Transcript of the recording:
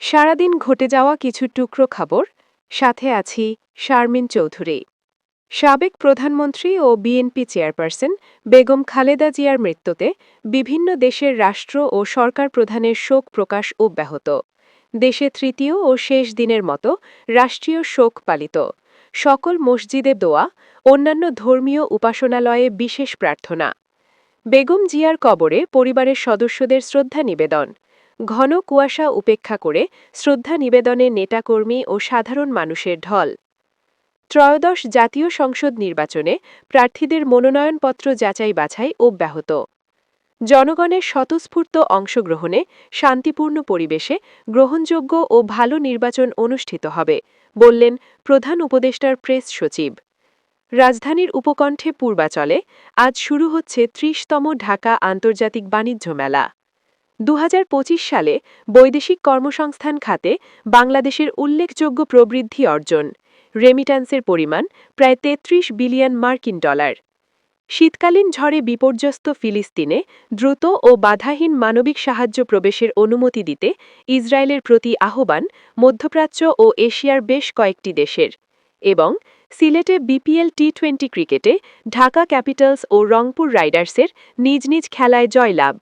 সারাদিন ঘটে যাওয়া কিছু টুকরো খবর, সাথে আছি শারমিন চৌধুরী। সাবেক প্রধানমন্ত্রী ও বিএনপি চেয়ারপারসন বেগম খালেদা জিয়ার মৃত্যুতে বিভিন্ন দেশের রাষ্ট্র ও সরকার প্রধানের শোক প্রকাশ অব্যাহত। দেশে তৃতীয় ও শেষ দিনের মতো রাষ্ট্রীয় শোক পালিত। সকল মসজিদে দোয়া, অন্যান্য ধর্মীয় উপাসনালয়ে বিশেষ প্রার্থনা। বেগম জিয়ার কবরে পরিবারের সদস্যদের শ্রদ্ধা নিবেদন। ঘন কুয়াশা উপেক্ষা করে শ্রদ্ধা নিবেদনে নেতাকর্মী ও সাধারণ মানুষের ঢল। ত্রয়োদশ জাতীয় সংসদ নির্বাচনে প্রার্থীদের মনোনয়নপত্র যাচাই বাছাই অব্যাহত। জনগণের স্বতঃস্ফূর্ত অংশগ্রহণে শান্তিপূর্ণ পরিবেশে গ্রহণযোগ্য ও ভালো নির্বাচন অনুষ্ঠিত হবে, বললেন প্রধান উপদেষ্টার প্রেস সচিব। রাজধানীর উপকণ্ঠে পূর্বাচলে আজ শুরু হচ্ছে ত্রিশতম ঢাকা আন্তর্জাতিক বাণিজ্য মেলা। দু হাজার পঁচিশ সালে বৈদেশিক কর্মসংস্থান খাতে বাংলাদেশের উল্লেখযোগ্য প্রবৃদ্ধি অর্জন। রেমিট্যান্সের পরিমাণ প্রায় ৩৩ বিলিয়ন মার্কিন ডলার। শীতকালীন ঝড়ে বিপর্যস্ত ফিলিস্তিনে দ্রুত ও বাধাহীন মানবিক সাহায্য প্রবেশের অনুমতি দিতে ইসরায়েলের প্রতি আহ্বান মধ্যপ্রাচ্য ও এশিয়ার বেশ কয়েকটি দেশের এবং সিলেটে বিপিএল টি টোয়েন্টি ক্রিকেটে ঢাকা ক্যাপিটালস ও রংপুর রাইডার্সের নিজ নিজ খেলায় জয়লাভ।